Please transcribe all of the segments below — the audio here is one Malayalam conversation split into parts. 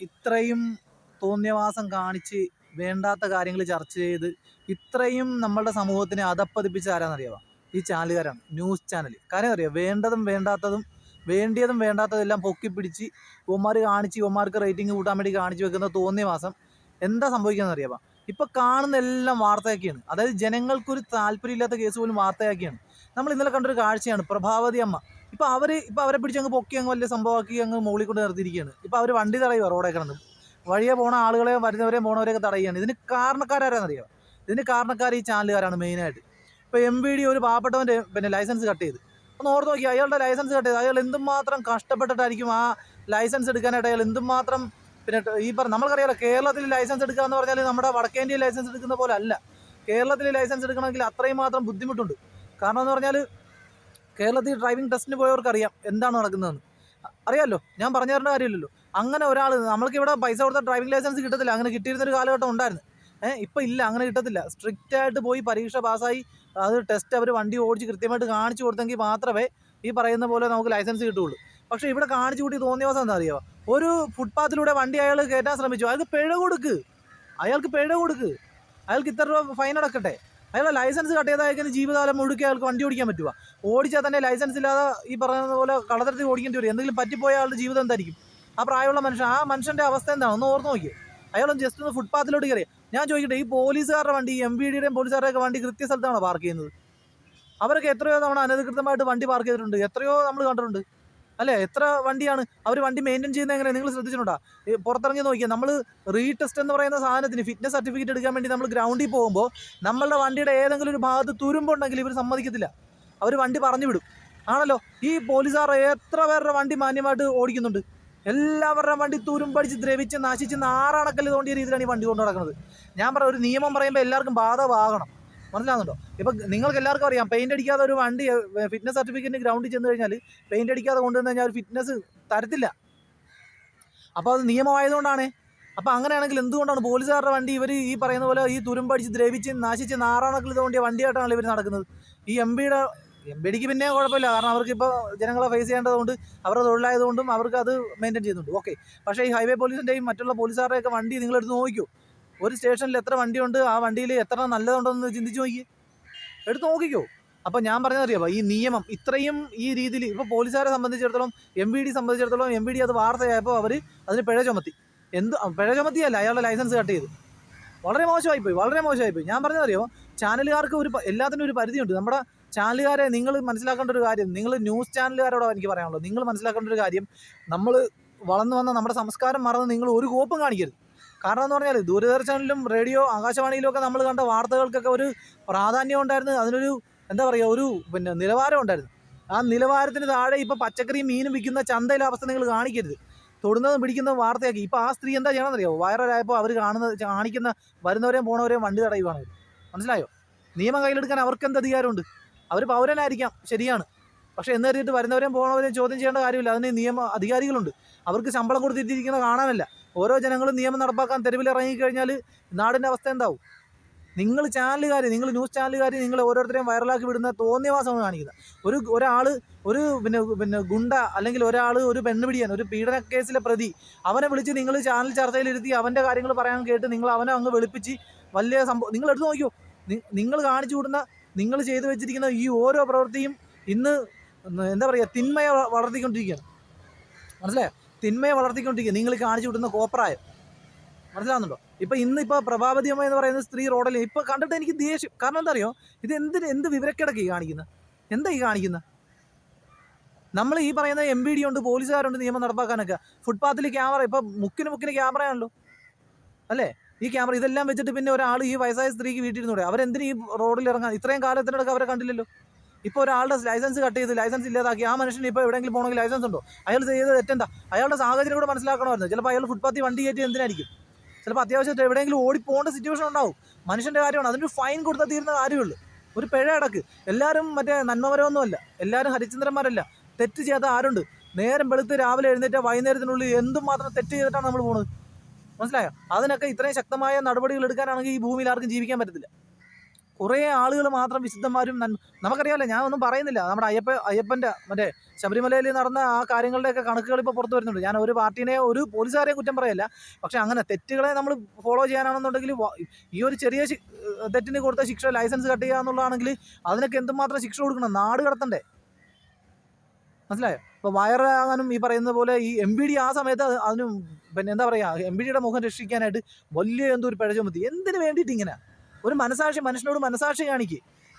ഇത്രയും തോന്നിയവാസം കാണിച്ച് വേണ്ടാത്ത കാര്യങ്ങൾ ചർച്ച ചെയ്ത് ഇത്രയും നമ്മളുടെ സമൂഹത്തിനെ അതപ്പതിപ്പിച്ച ആരാന്നറിയാമോ ഈ ചാനലുകാരാണ്. ന്യൂസ് ചാനൽ കാര്യം അറിയാം? വേണ്ടതും വേണ്ടാത്തതും വേണ്ടിയതും വേണ്ടാത്തതും എല്ലാം പൊക്കി പിടിച്ച് ഇവന്മാർ കാണിച്ച് ഇവന്മാർക്ക് റേറ്റിംഗ് കൂട്ടാൻ വേണ്ടി കാണിച്ച് വെക്കുന്ന തോന്നിയ മാസം എന്താ സംഭവിക്കുന്നത് അറിയാം ഇപ്പൊ കാണുന്ന എല്ലാം വാർത്തയാക്കിയാണ്. അതായത് ജനങ്ങൾക്കൊരു താല്പര്യമില്ലാത്ത കേസ് പോലും വാർത്തയാക്കിയാണ്. നമ്മൾ ഇന്നലെ കണ്ടൊരു കാഴ്ചയാണ്. പ്രഭാവതി അമ്മ. ഇപ്പൊ അവർ ഇപ്പൊ അവരെ പിടിച്ച് അങ്ങ് പൊക്കി അങ്ങ് വലിയ സംഭവമാക്കി അങ്ങ് മുകളിൽ കൊണ്ട് നിർത്തിയിരിക്കുകയാണ്. ഇപ്പൊ അവർ വണ്ടി തടയുക റോഡേ കിടന്ന്. വഴിയെ പോണ ആളുകളെ വരുന്നവരെയും പോണവരെയൊക്കെ തടയുകയാണ്. ഇതിന് കാരണക്കാരാരെന്നറിയാം? ഇതിന് കാരണക്കാർ ഈ ചാനലുകാരാണ് മെയിനായിട്ട്. ഇപ്പോൾ എം വി ഡി ഒരു പാവപ്പെട്ടവന്റെ പിന്നെ ലൈസൻസ് കട്ട് ചെയ്ത്. ഒന്ന് ഓർത്ത് നോക്കി അയാളുടെ ലൈസൻസ് കട്ട് ചെയ്ത്. അയാൾ എന്തുമാത്രം കഷ്ടപ്പെട്ടിട്ടായിരിക്കും ആ ലൈസൻസ് എടുക്കാനായിട്ട് അയാൾ എന്തുമാത്രം പിന്നെ ഈ പറഞ്ഞ നമ്മൾക്കറിയാലോ കേരളത്തിൽ ലൈസൻസ് എടുക്കുക എന്ന് പറഞ്ഞാൽ നമ്മുടെ വടക്കേന്ത്യയിൽ ലൈസൻസ് എടുക്കുന്ന പോലെ അല്ല. കേരളത്തിൽ ലൈസൻസ് എടുക്കണമെങ്കിൽ അത്രയും മാത്രം ബുദ്ധിമുട്ടുണ്ട്. കാരണം എന്ന് പറഞ്ഞാൽ കേരളത്തിൽ ഡ്രൈവിംഗ് ടെസ്റ്റിന് പോയവർക്ക് അറിയാം എന്താണ് നടക്കുന്നതെന്ന്. അറിയാമല്ലോ ഞാൻ പറഞ്ഞു തരേണ്ട കാര്യമില്ലല്ലോ. അങ്ങനെ ഒരാൾ നമ്മൾക്ക് ഇവിടെ പൈസ കൊടുത്ത ഡ്രൈവിംഗ് ലൈസൻസ് കിട്ടത്തില്ല. അങ്ങനെ കിട്ടിയിരുന്നൊരു കാലഘട്ടം ഉണ്ടായിരുന്നു. ഏഹ് ഇപ്പം ഇല്ല അങ്ങനെ കിട്ടത്തില്ല. സ്ട്രിക്റ്റ് ആയിട്ട് പോയി പരീക്ഷ പാസ്സായി അത് ടെസ്റ്റ് അവർ വണ്ടി ഓടിച്ച് കൃത്യമായിട്ട് കാണിച്ചു കൊടുത്തെങ്കിൽ മാത്രമേ ഈ പറയുന്ന പോലെ നമുക്ക് ലൈസൻസ് കിട്ടുള്ളൂ പക്ഷേ ഇവിടെ കാണിച്ചു കൂട്ടി തോന്നിയ ദിവസം എന്താ അറിയോ? ഒരു ഫുട്പാത്തിലൂടെ വണ്ടി അയാൾ കയറ്റാൻ ശ്രമിച്ചു. അയാൾക്ക് പിഴ കൊടുക്ക്. അയാൾക്ക് പിഴ കൊടുക്ക്. അയാൾക്ക് ഇത്ര രൂപ ഫൈൻ അടക്കട്ടെ. അയാളുടെ ലൈസൻസ് കട്ട് ചെയ്താൽ ജീവിതകാലം മുഴുക്കി അയാൾക്ക് വണ്ടി ഓടിക്കാൻ പറ്റുക ഓടിച്ചാൽ തന്നെ ലൈസൻസ് ഇല്ലാതെ ഈ പറയുന്ന പോലെ കളതരത്തിൽ ഓടിക്കേണ്ടി വരും. എന്തെങ്കിലും പറ്റിപ്പോയ ആളുടെ ജീവിതം എന്തായിരിക്കും? ആ പ്രായമുള്ള മനുഷ്യൻ ആ മനുഷ്യന്റെ അവസ്ഥ എന്താണ്? ഒന്ന് ഓർത്ത് നോക്കിയേ. അയാൾ ജസ്റ്റ് ഒന്ന് ഫുട്പാത്തിലോട്ട് കയറി ഞാൻ ചോദിക്കട്ടെ ഈ പോലീസുകാരുടെ വണ്ടി എം വി ഡിയുടെയും പോലീസുകാരുടെയൊക്കെ വണ്ടി കൃത്യ സ്ഥലത്താണോ പാർക്ക് ചെയ്യുന്നത്? അവരൊക്കെ എത്രയോ തവണ അനധികൃതമായിട്ട് വണ്ടി പാർക്ക് ചെയ്തിട്ടുണ്ട്. എത്രയോ നമ്മൾ കണ്ടിട്ടുണ്ട്. അല്ലേ? എത്ര വണ്ടിയാണ്? അവർ വണ്ടി മെയിന്റെയിൻ ചെയ്യുന്നത് എങ്ങനെ നിങ്ങൾ ശ്രദ്ധിച്ചിട്ടുണ്ടോ? പുറത്തിറങ്ങി നോക്കിയാൽ നമ്മൾ റീടെസ്റ്റ് എന്ന് പറയുന്ന സാധനത്തിന് ഫിറ്റ്നസ് സർട്ടിഫിക്കറ്റ് എടുക്കാൻ വേണ്ടി നമ്മൾ ഗ്രൗണ്ടിൽ പോകുമ്പോൾ നമ്മളുടെ വണ്ടിയുടെ ഏതെങ്കിലും ഒരു ഭാഗത്ത് തുരുമ്പുണ്ടെങ്കിൽ ഇവർ സമ്മതിക്കത്തില്ല. അവർ വണ്ടി പറഞ്ഞു വിടും. ആണല്ലോ? ഈ പോലീസുകാർ എത്ര പേരുടെ വണ്ടി മാന്യമായിട്ട് ഓടിക്കുന്നുണ്ട്? എല്ലാവരുടെ വണ്ടി തുരുമ്പടിച്ച് ദ്രവിച്ച് നശിച്ച് നാറാണക്കല്ല് തോണ്ടിയ രീതിയിലാണ് ഈ വണ്ടി കൊണ്ടു നടക്കുന്നത് ഞാൻ പറയാം ഒരു നിയമം പറയുമ്പോൾ എല്ലാവർക്കും ബാധകമാകണം. മനസ്സിലാകുന്നുണ്ടോ ഇപ്പം നിങ്ങൾക്ക് എല്ലാവർക്കും അറിയാം പെയിന്റ് അടിക്കാതെ ഒരു വണ്ടി ഫിറ്റ്നസ് സർട്ടിഫിക്കറ്റിന് ഗ്രൗണ്ടിൽ ചെന്ന് കഴിഞ്ഞാൽ പെയിന്റ് അടിക്കാതെ കൊണ്ടുവന്ന് കഴിഞ്ഞാൽ ഒരു ഫിറ്റ്നസ് തരത്തില്ല. അപ്പോൾ അത് നിയമമായതുകൊണ്ടാണ്. അപ്പോൾ അങ്ങനെയാണെങ്കിൽ എന്തുകൊണ്ടാണ് പോലീസുകാരുടെ വണ്ടി ഇവർ ഈ പറയുന്ന പോലെ ഈ തുരുമ്പടിച്ച് ദ്രവിച്ച് നാശിച്ച് നാറാണക്കിൽ തോണ്ടിയ വണ്ടിയായിട്ടാണ് ഇവർ നടക്കുന്നത്? ഈ എം പിയുടെ എം പിടിക്ക് പിന്നെ കുഴപ്പമില്ല. കാരണം അവർക്ക് ഇപ്പോൾ ജനങ്ങളെ ഫേസ് ചെയ്യേണ്ടതുകൊണ്ട് അവരുടെ തൊഴിലായതുകൊണ്ടും അവർക്ക് അത് മെയിന്റെയിൻ ചെയ്യുന്നുണ്ട്. ഓക്കെ പക്ഷേ ഈ ഹൈവേ പോലീസിന്റെയും മറ്റുള്ള പോലീസുകാരുടെയൊക്കെ വണ്ടി നിങ്ങളെടുത്ത് നോക്കിയോ ഒരു സ്റ്റേഷനിൽ എത്ര വണ്ടിയുണ്ട്? ആ വണ്ടിയിൽ എത്ര നല്ലതുണ്ടെന്ന് ചിന്തിച്ചു നോക്കി എടുത്ത് നോക്കിക്കോ. അപ്പോൾ ഞാൻ പറഞ്ഞതറിയാമോ ഈ നിയമം ഇത്രയും ഈ രീതിയിൽ ഇപ്പോൾ പോലീസുകാരെ സംബന്ധിച്ചിടത്തോളം എം വി ഡി സംബന്ധിച്ചിടത്തോളം എം വി ഡി അത് വാർത്തയായപ്പോൾ അവർ അതിന് പിഴ ചുമത്തി. എന്ത് പിഴ ചുമത്തിയല്ല അയാളുടെ ലൈസൻസ് കട്ട് ചെയ്ത്. വളരെ മോശമായിപ്പോയി വളരെ മോശമായിപ്പോയി. ഞാൻ പറഞ്ഞതറിയോ? ചാനലുകാർക്ക് ഒരു എല്ലാത്തിനും ഒരു പരിധിയുണ്ട്. നമ്മുടെ ചാനലുകാരെ നിങ്ങൾ മനസ്സിലാക്കേണ്ട ഒരു കാര്യം നിങ്ങൾ ന്യൂസ് ചാനലുകാരോടോ എനിക്ക് പറയാനുള്ളത്. നിങ്ങൾ മനസ്സിലാക്കേണ്ട ഒരു കാര്യം നമ്മൾ വളർന്നു വന്ന നമ്മുടെ സംസ്കാരം മറന്ന് നിങ്ങൾ ഒരു കോപ്പും കാണിക്കരുത്. കാരണം എന്ന് പറഞ്ഞാൽ ദൂരദർശനിലും റേഡിയോ ആകാശവാണിയിലും ഒക്കെ നമ്മൾ കണ്ട വാർത്തകൾക്കൊക്കെ ഒരു പ്രാധാന്യം ഉണ്ടായിരുന്നു. അതിനൊരു എന്താ പറയുക ഒരു പിന്നെ നിലവാരം ഉണ്ടായിരുന്നു. ആ നിലവാരത്തിന് താഴെ ഇപ്പോൾ പച്ചക്കറിയും മീനും വിൽക്കുന്ന ചന്തയിലെ അവസ്ഥ നിങ്ങൾ കാണിക്കരുത്. തൊടുന്നതും പിടിക്കുന്നതും വാർത്തയാക്കി. ഇപ്പോൾ ആ സ്ത്രീ എന്താ ചെയ്യണമെന്നറിയോ വൈറലായപ്പോൾ അവർ കാണുന്ന കാണിക്കുന്ന വരുന്നവരെയും പോണവരെയും വണ്ടി തടയുവാണ് മനസ്സിലായോ? നിയമം കയ്യിലെടുക്കാൻ അവർക്ക് എന്ത് അധികാരമുണ്ട്? അവർ പൗരനായിരിക്കാം. ശരിയാണ്. പക്ഷേ എന്ന് കരുതിയിട്ട് വരുന്നവരെയും പോണവരെയും ചോദ്യം ചെയ്യേണ്ട കാര്യമില്ല. അതിന് നിയമ അധികാരികളുണ്ട്. അവർക്ക് ശമ്പളം കൊടുത്തിട്ടിരിക്കുന്നത് കാണാനല്ല. ഓരോ ജനങ്ങളും നിയമം നടപ്പാക്കാൻ തെരുവിൽ ഇറങ്ങിക്കഴിഞ്ഞാൽ നാടിന്റെ അവസ്ഥ എന്താവും? നിങ്ങൾ ചാനലുകാർ നിങ്ങൾ ന്യൂസ് ചാനലുകാർ നിങ്ങൾ ഓരോരുത്തരെയും വൈറലാക്കി വിടുന്ന തോന്നിയവാസമാണ് കാണിക്കുന്നത്. ഒരു ഒരാൾ ഒരു പിന്നെ പിന്നെ ഗുണ്ട അല്ലെങ്കിൽ ഒരാൾ ഒരു പെണ്ണുപിടിയൻ ഒരു പീഡന കേസിലെ പ്രതി അവനെ വിളിച്ച് നിങ്ങൾ ചാനൽ ചർച്ചയിലിരുത്തി അവന്റെ കാര്യങ്ങൾ പറയാൻ കേട്ട് നിങ്ങൾ അവനെ അങ്ങ് വെളുപ്പിച്ച് വലിയ സംഭവം നിങ്ങൾ എടുത്തു നോക്കിയോ? നിങ്ങൾ കാണിച്ചു വിടുന്ന നിങ്ങൾ ചെയ്തു വെച്ചിരിക്കുന്ന ഈ ഓരോ പ്രവൃത്തിയും ഇന്ന് എന്താ പറയുക തിന്മയെ വളർത്തിക്കൊണ്ടിരിക്കുകയാണ്. മനസ്സിലായോ? തിന്മയെ വളർത്തിക്കൊണ്ടിരിക്കുക. നിങ്ങൾ കാണിച്ചു വിടുന്ന കോപ്രായം. മനസ്സിലാവുന്നുണ്ടോ? ഇപ്പൊ ഇന്ന് ഇപ്പൊ പ്രഭാവതി അമ്മ എന്ന് പറയുന്ന സ്ത്രീ റോഡിൽ ഇപ്പൊ കണ്ടിട്ട് എനിക്ക് ദേഷ്യം. കാരണം എന്താ അറിയോ? ഇത് എന്തിന് എന്ത് വിവരക്കിടക്ക് ഈ കാണിക്കുന്നത് എന്താ ഈ കാണിക്കുന്നത് നമ്മൾ ഈ പറയുന്ന എം ബി ഡി ഉണ്ട് പോലീസുകാരുണ്ട് നിയമം നടപ്പാക്കാനൊക്കെ. ഫുട്പാത്തിൽ ക്യാമറ ഇപ്പൊ മുക്കിന് മുക്കിന് ക്യാമറയാണല്ലോ അല്ലേ? ഈ ക്യാമറ ഇതെല്ലാം വെച്ചിട്ട് പിന്നെ ഒരാൾ ഈ വയസ്സായ സ്ത്രീക്ക് വീട്ടിൽ വീട്ടിരുന്നൂടെ അവരെന്തിനും ഈ റോഡിൽ ഇറങ്ങാൻ ഇത്രയും കാലത്തിനടക്കം അവരെ കണ്ടില്ലല്ലോ. ഇപ്പോൾ ഒരാളുടെ ലൈസൻസ് കട്ട് ചെയ്ത് ലൈസൻസ് ഇല്ലാതാക്കി ആ മനുഷ്യന് ഇപ്പോൾ എവിടെയെങ്കിലും പോകണമെങ്കിൽ ലൈസൻസ് ഉണ്ടോ? അയാൾ ചെയ്തത് തെറ്റെന്താ? അയാളുടെ സാഹചര്യം കൂടെ മനസ്സിലാക്കണമായിരുന്നു. ചിലപ്പോൾ അയാൾ ഫുട്പാത്തി വണ്ടി കയറ്റി എന്തിനായിരിക്കും? ചിലപ്പോൾ അത്യാവശ്യം എവിടെയെങ്കിലും ഓടിപ്പോകേണ്ട സിറ്റുവേഷൻ ഉണ്ടാവും. മനുഷ്യന്റെ കാര്യമാണ്. അതിനൊരു ഫൈൻ കൊടുത്താൽ തീരുന്ന കാര്യമുള്ളൂ. ഒരു പിഴ അടക്ക്. എല്ലാവരും മറ്റേ നന്മപരമൊന്നുമല്ല എല്ലാവരും ഹരിചന്ദ്രന്മാരല്ല തെറ്റ് ചെയ്യാത്ത ആരുണ്ട്? നേരം വെളുത്ത് രാവിലെ എഴുന്നേറ്റ് വൈകുന്നേരത്തിനുള്ളിൽ എന്തും മാത്രം തെറ്റ് ചെയ്തിട്ടാണ് നമ്മൾ പോകുന്നത് മനസ്സിലായോ? അതിനൊക്കെ ഇത്രയും ശക്തമായ നടപടികൾ എടുക്കാനാണെങ്കിൽ ഈ ഭൂമിയിൽ ആർക്കും ജീവിക്കാൻ പറ്റത്തില്ല. കുറേ ആളുകൾ മാത്രം വിശുദ്ധന്മാരും നമുക്കറിയാമല്ലോ ഞാൻ ഒന്നും പറയുന്നില്ല. നമ്മുടെ അയ്യപ്പ അയ്യപ്പന്റെ മറ്റേ ശബരിമലയിൽ നടന്ന ആ കാര്യങ്ങളുടെയൊക്കെ കണക്കുകൾ ഇപ്പോൾ പുറത്തു വരുന്നുണ്ട്. ഞാൻ ഒരു പാർട്ടീനെ ഒരു പോലീസുകാരെ കുറ്റം പറയല്ല. പക്ഷേ അങ്ങനെ തെറ്റുകളെ നമ്മൾ ഫോളോ ചെയ്യാനാണെന്നുണ്ടെങ്കിൽ ഈ ഒരു ചെറിയ തെറ്റിന് കൊടുത്ത ശിക്ഷ ലൈസൻസ് കട്ട് ചെയ്യുക എന്നുള്ളതാണെങ്കിൽ അതിനൊക്കെ എന്തുമാത്രം ശിക്ഷ കൊടുക്കണം? നാട് കടത്തണ്ടേ? മനസ്സിലായോ? ഇപ്പോൾ വയറാകാനും ഈ പറയുന്ന പോലെ ഈ എം ബി ഡി ആ സമയത്ത് അത് അതിന് പിന്നെ എന്താ പറയുക എം ബി ഡിയുടെ മുഖം രക്ഷിക്കാനായിട്ട് വലിയ എന്തോ ഒരു പിഴ ചുമത്തി. എന്തിനു വേണ്ടിയിട്ട് ഇങ്ങനെ? ഒരു മനസാക്ഷി മനുഷ്യനോട് മനസാക്ഷി കാണിക്കുക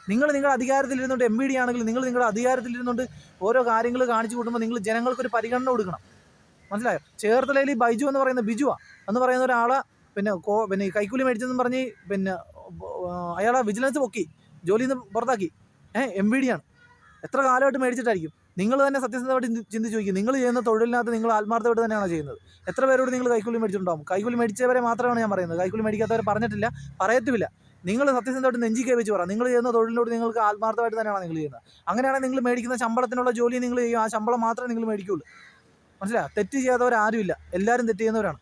നിങ്ങൾ നിങ്ങളുടെ അധികാരത്തിലിരുന്നുകൊണ്ട് എം ബി ഡി ആണെങ്കിൽ നിങ്ങൾ നിങ്ങളുടെ അധികാരത്തിലിരുന്നുകൊണ്ട് ഓരോ കാര്യങ്ങൾ കാണിച്ചു കൂട്ടുമ്പോൾ നിങ്ങൾ ജനങ്ങൾക്കൊരു പരിഗണന കൊടുക്കണം. മനസ്സിലായോ? ചേർത്തലയിൽ ബൈജു എന്ന് പറയുന്ന ബിജുവാ. എന്ന് പറയുന്ന ഒരാളെ പിന്നെ കോ പിന്നെ കൈക്കൂലി മേടിച്ചെന്ന് പറഞ്ഞ് പിന്നെ അയാളെ വിജിലൻസ് പൊക്കി ജോലിയിൽ നിന്ന് പുറത്താക്കി. ഏഹ് എം ബി ഡി ആണ്. എത്ര കാലമായിട്ട് മേടിച്ചിട്ടായിരിക്കും? നിങ്ങൾ തന്നെ സത്യസന്ധമായിട്ട് ചിന്തി- ചിന്തിച്ച് ചോദിക്കും നിങ്ങൾ ചെയ്യുന്ന തൊഴിലിനകത്ത് നിങ്ങൾ ആത്മാർത്ഥമായിട്ട് തന്നെയാണ് ചെയ്യുന്നത്? എത്ര പേരോട് നിങ്ങൾ കൈക്കൂലി മേടിച്ചിട്ടുണ്ടാവും? കൈക്കൂലി മേടിച്ചവരെ മാത്രമാണ് ഞാൻ പറയുന്നത്. കൈക്കൂലി മേടിക്കാത്തവരെ പറഞ്ഞിട്ടില്ല പറയത്തുമില്ല. നിങ്ങൾ സത്യസന്ധമായിട്ട് നെഞ്ചി കൈ വെച്ച് പറ. നിങ്ങൾ ചെയ്യുന്ന തൊഴിലിനോട് നിങ്ങൾക്ക് ആത്മാർത്ഥമായിട്ട് തന്നെയാണ് നിങ്ങൾ ചെയ്യുന്നത്? അങ്ങനെയാണെങ്കിൽ നിങ്ങൾ മേടിക്കുന്ന ശമ്പളത്തിനുള്ള ജോലി നിങ്ങൾ ചെയ്യും ആ ശമ്പളം മാത്രമേ നിങ്ങൾ മേടിക്കുകയുള്ളൂ മനസ്സിലായോ? തെറ്റ് ചെയ്യാത്തവരാരുമില്ല എല്ലാവരും തെറ്റ് ചെയ്യുന്നവരാണ്.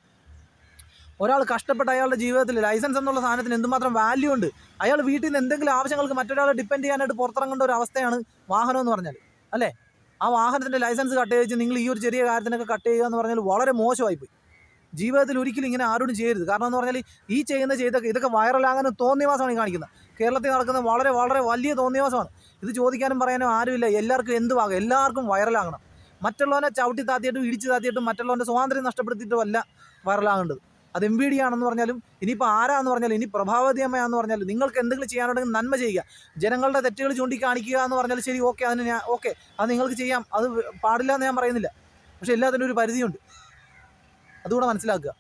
ഒരാൾ കഷ്ടപ്പെട്ട് അയാളുടെ ജീവിതത്തിൽ ലൈസൻസ് എന്നുള്ള സാധനത്തിന് എന്തുമാത്രം വാല്യൂ ഉണ്ട്? അയാൾ വീട്ടിൽ നിന്ന് എന്തെങ്കിലും ആവശ്യങ്ങൾക്ക് മറ്റൊരാളെ ഡിപ്പെൻഡ് ചെയ്യാനായിട്ട് പുറത്തിറങ്ങേണ്ട ഒരു അവസ്ഥയാണ് വാഹനം എന്ന് പറഞ്ഞാൽ അല്ലേ? ആ വാഹനത്തിന്റെ ലൈസൻസ് കട്ട് ചെയ്ത് നിങ്ങൾ ഈ ഒരു ചെറിയ കാര്യത്തിനൊക്കെ കട്ട് ചെയ്യുക എന്ന് പറഞ്ഞാൽ വളരെ മോശമായിപ്പോയി. ജീവിതത്തിൽ ഒരിക്കലും ഇങ്ങനെ ആരോടും ചെയ്യരുത്. കാരണം എന്ന് പറഞ്ഞാൽ ഈ ചെയ്യുന്ന ചെയ്ത ഇതൊക്കെ വൈറലാകാനും തോന്നിയവാസമാണ് ഈ കാണിക്കുന്നത്. കേരളത്തിൽ നടക്കുന്ന വളരെ വളരെ വലിയ തോന്നിയവാസമാണ്. ഇത് ചോദിക്കാനും പറയാനും ആരുമില്ല. എല്ലാവർക്കും എന്തുവാകും എല്ലാവർക്കും വൈറലാകണം. മറ്റുള്ളവനെ ചവിട്ടി താത്തിയിട്ടും ഇടിച്ച് താത്തിയിട്ടും മറ്റുള്ളവന്റെ സ്വാതന്ത്ര്യം നഷ്ടപ്പെടുത്തിയിട്ടും അല്ല വൈറലാകേണ്ടത്. അത് എം ബി ഡി ആണെന്ന് പറഞ്ഞാലും ഇനിയിപ്പോൾ ആരാന്ന് പറഞ്ഞാലും ഇനി പ്രഭാവതി അമ്മയാന്ന് പറഞ്ഞാലും നിങ്ങൾക്ക് എന്തെങ്കിലും ചെയ്യാനുണ്ടെങ്കിൽ നന്മ ചെയ്യുക. ജനങ്ങളുടെ തെറ്റുകൾ ചൂണ്ടിക്കാണിക്കുക എന്ന് പറഞ്ഞാൽ ശരി ഓക്കെ അതിന് ഞാൻ ഓക്കെ അത് നിങ്ങൾക്ക് ചെയ്യാം. അത് പാടില്ല എന്ന് ഞാൻ പറയുന്നില്ല. പക്ഷേ എല്ലാത്തിനും ഒരു പരിധിയുണ്ട്. അതുകൂടെ മനസ്സിലാക്കുക.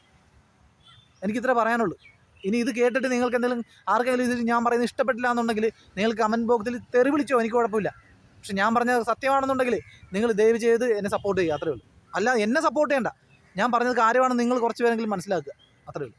എനിക്കിത്ര പറയാനുള്ളൂ. ഇനി ഇത് കേട്ടിട്ട് നിങ്ങൾക്ക് എന്തെങ്കിലും ആർക്കെങ്കിലും ഇത് ഞാൻ പറയുന്നത് ഇഷ്ടപ്പെട്ടില്ല എന്നുണ്ടെങ്കിൽ നിങ്ങൾ കമന്റ് ബോക്സിൽ തെറി വിളിച്ചോ എനിക്ക് കുഴപ്പമില്ല. പക്ഷെ ഞാൻ പറഞ്ഞത് സത്യമാണെന്നുണ്ടെങ്കിൽ നിങ്ങൾ ദയവ് ചെയ്ത് എന്നെ സപ്പോർട്ട് ചെയ്യുക അത്രേ ഉള്ളൂ. അല്ല എന്നെ സപ്പോർട്ട് ചെയ്യണ്ട. ഞാൻ പറഞ്ഞത് കാര്യമാണെന്ന് നിങ്ങൾ കുറച്ച് പേരെങ്കിലും മനസ്സിലാക്കുക അത്രേ ഉള്ളൂ.